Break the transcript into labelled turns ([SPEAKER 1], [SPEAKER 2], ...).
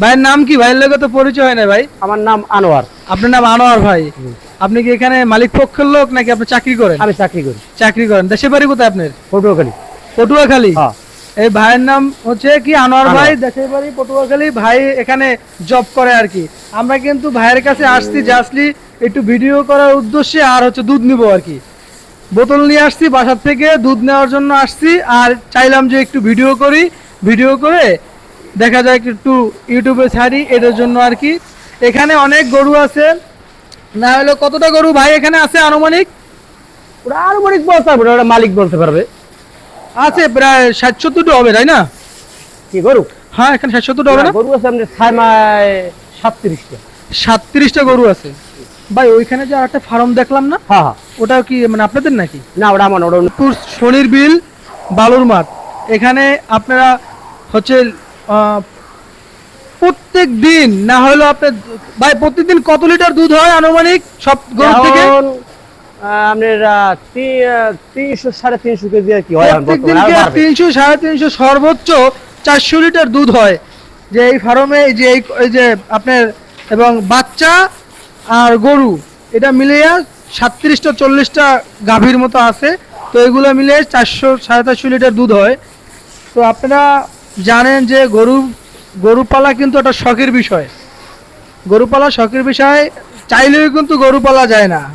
[SPEAKER 1] ভাইয়ের নাম কি? ভাইয়ের লোকে তো পরিচয় হয় না ভাই?
[SPEAKER 2] আমার নাম আনোয়ার।
[SPEAKER 1] আপনার নাম আনোয়ার ভাই। আপনি কি এখানে মালিক পক্ষের লোক নাকি আপনি চাকরি করেন?
[SPEAKER 2] আমি চাকরি করি।
[SPEAKER 1] চাকরি করেন। দেশে বাড়ি কোথায় আপনার?
[SPEAKER 2] পটুয়াখালী।
[SPEAKER 1] পটুয়াখালী?
[SPEAKER 2] হ্যাঁ।
[SPEAKER 1] এই ভাইয়ের নাম হচ্ছে কি? আনোয়ার
[SPEAKER 2] আনোয়ার।
[SPEAKER 1] ভাই দেশের বাড়ি পটুয়াখালী। ভাই এখানে জব করে আর কি। আমরা কিন্তু ভাইয়ের কাছে আসছি জাস্টলি একটু ভিডিও করার উদ্দেশ্যে আর হচ্ছে দুধ নিব আর কি। বোতল নিয়ে আসছি বাসার থেকে দুধ নেওয়ার জন্য আসছি। আর চাইলাম যে একটু ভিডিও করি। ভিডিও করে দেখা যায় একটু ইউটিউবে ছাড়ি এটার জন্য আর কি। এখানে অনেক গরু আছে। না হলো কতটা গরু ভাই এখানে আছে আনুমানিক?
[SPEAKER 2] ওরা আরও অনেক বলতে পারবে ওরা মালিক বলতে পারবে।
[SPEAKER 1] আছে প্রায় ষাট সত্তরটা হবে তাই না?
[SPEAKER 2] কি গরু?
[SPEAKER 1] হ্যাঁ এখানে ষাট সত্তরটা হবে না?
[SPEAKER 2] গরু আছে আমাদের সাতত্রিশটা।
[SPEAKER 1] সাতত্রিশটা গরু আছে। ভাই ওইখানে যে একটা ফার্ম দেখলাম না?
[SPEAKER 2] হ্যাঁ হ্যাঁ।
[SPEAKER 1] ওটাও কি মানে আপনাদের নাকি?
[SPEAKER 2] না ওটা আমার ওটা
[SPEAKER 1] শনির বিল বালুর মাঠ। এখানে আপনারা হচ্ছে প্রত্যেক দিন না হলো আপনার ভাই প্রত্যেকদিন কত লিটার দুধ হয় আনুমানিক সব গরু থেকে?
[SPEAKER 2] আপনার তিনশো সাড়ে তিনশো কেজি আর কি হয়।
[SPEAKER 1] তিনশো সাড়ে তিনশো সর্বোচ্চ চারশো লিটার দুধ হয়। যে এই ফার্মে এই যে এই যে আপনার এবং বাচ্চা আর গরু এটা মিলিয়ে সাতত্রিশটা চল্লিশটা গাভীর মতো আছে। তো এগুলো মিলিয়ে চারশো সাড়ে চারশো লিটার দুধ হয়। তো আপনারা জানেন যে গরু গরু পালা কিন্তু একটা শখের বিষয়। গরু পালা শখের বিষয়, চাইলেও কিন্তু গরু পালা যায় না।